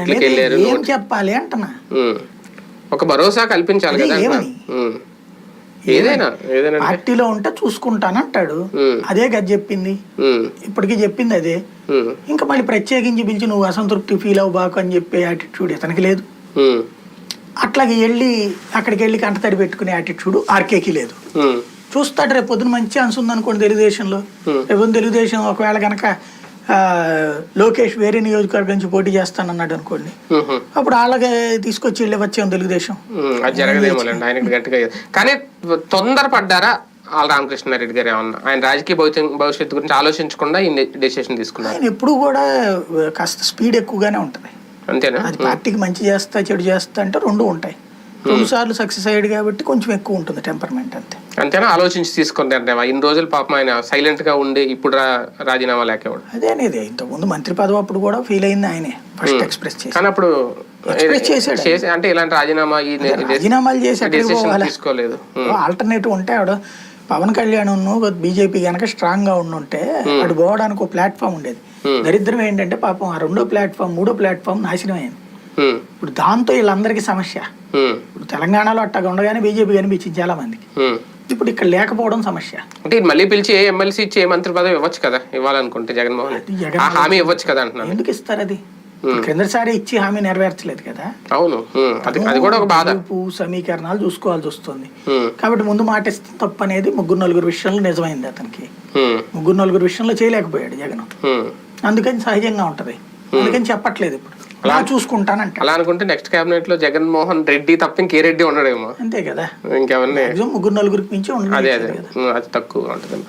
వెళ్ళారు ఏం చెప్పాలి అంటున్నా. ఒక భరోసా కల్పించాలి కదా. ఏమని? ఏదైనా పార్టీలో ఉంటే చూసుకుంటానంటాడు. అదే కదా చెప్పింది. ఇప్పటికీ చెప్పింది అదే. ఇంకా మళ్ళీ ప్రత్యేకించి పిలిచి నువ్వు అసంతృప్తి ఫీల్ అవ్వబాకు అని చెప్పే యాటిట్యూడ్ ఇతనికి లేదు. అట్లాగే వెళ్ళి అక్కడికి వెళ్ళి కంటతడి పెట్టుకునే యాటిట్యూడ్ ఆర్కేకి లేదు. చూస్తాడు రేపు పొద్దున మంచి ఛాన్స్ ఉందనుకోండి తెలుగుదేశంలో. రేపు తెలుగుదేశం ఒకవేళ కనుక లోకేష్ వేరే నియోజకవర్గం నుంచి పోటీ చేస్తానన్నాడు అనుకోండి. ఉహు. అప్పుడు వాళ్ళకే తీసుకొచ్చి వెళ్ళి వచ్చాం తెలుగుదేశం. కానీ తొందరపడ్డారా ఆల్ రామకృష్ణారెడ్డి గారు ఏమన్నా? ఆయన రాజకీయ భవిష్యత్ భవిష్యత్తు గురించి ఆలోచించకుండా ఈ డెసిషన్ తీసుకున్నారు. ఆయన ఎప్పుడు కూడా కాస్త స్పీడ్ ఎక్కువగానే ఉంటుంది. అంతేనా? అది పార్టీకి మంచి చేస్తా చెడు చేస్తా అంటే రెండు ఉంటాయి. రెండు సార్లు సక్సెస్ అయ్యాడు కాబట్టి కొంచెం ఎక్కువ ఉంటుంది టెంపర్మెంట్ అంతే. అంతేనా? ఆలోచించి తీసుకుంది అంటే ఇన్ని రోజులు పాపం ఆయన సైలెంట్గా ఉండి ఇప్పుడు రాజీనామా లేకేవాడు. అదే అనేది ఇంతకుముందు మంత్రి పదవి అప్పుడు కూడా ఫీల్ అయింది ఆయనే ఫస్ట్ ఎక్స్ప్రెస్ చేసి. కానీ అప్పుడు చేశాడు. అంటే ఇలాంటి రాజీనామా ఈ రాజీనామాలు చేసి తీసుకోలేదు. ఆల్టర్నేటివ్ ఉంటే ఆవిడ పవన్ కళ్యాణ్ బీజేపీ కనుక స్ట్రాంగ్గా ఉండుంటే అటు పోవడానికి ఒక ప్లాట్ఫామ్ ఉండేది. దరిద్రం ఏంటంటే పాపం ఆ రెండో ప్లాట్ఫామ్ మూడో ప్లాట్ఫామ్ నాశనం అయింది. ఇప్పుడు దాంతో వీళ్ళందరికీ సమస్య. ఇప్పుడు తెలంగాణలో అట్టగా ఉండగానే బీజేపీ కనిపించింది చాలా మందికి. ఇప్పుడు ఇక్కడ లేకపోవడం సమస్య. అంటే మళ్ళీ పిలిచి ఏ ఎమ్మెల్సీ ఇచ్చి ఏ మంత్రి పదవి ఇవ్వచ్చు కదా? ఇవ్వాలనుకుంటే జగన్మోహన్ హామీ ఇవ్వచ్చు కదా అంటున్నాను. ఎందుకు ఇస్తారు అది? క్రిందసారి ఇచ్చి హామీ నెరవేర్చలేదు కదా? అవును. అది కూడా ఒక బాధ. సమీకరణాలు చూసుకోవాల్సి వస్తుంది. కాబట్టి ముందు మాట ఇస్తే తప్పు అనేది ముగ్గురు నలుగురు విషయంలో నిజమైంది అతనికి. ముగ్గురు నలుగురు విషయంలో చేయలేకపోయాడు జగన్. అందుకని సహజంగా ఉంటది. అందుకని చెప్పట్లేదు ఇప్పుడు. అలా చూసుకుంటానంట అలా అనుకుంటే నెక్స్ట్ కేబినెట్లో జగన్మోహన్ రెడ్డి తప్ప ఇంకే రెడ్డి ఉండడేమో. అంతే కదా. ఇంకెవరిని? ముగ్గురు నలుగురికి మించి అదే ఉండదు అదే. అది తక్కువ ఉంటుంది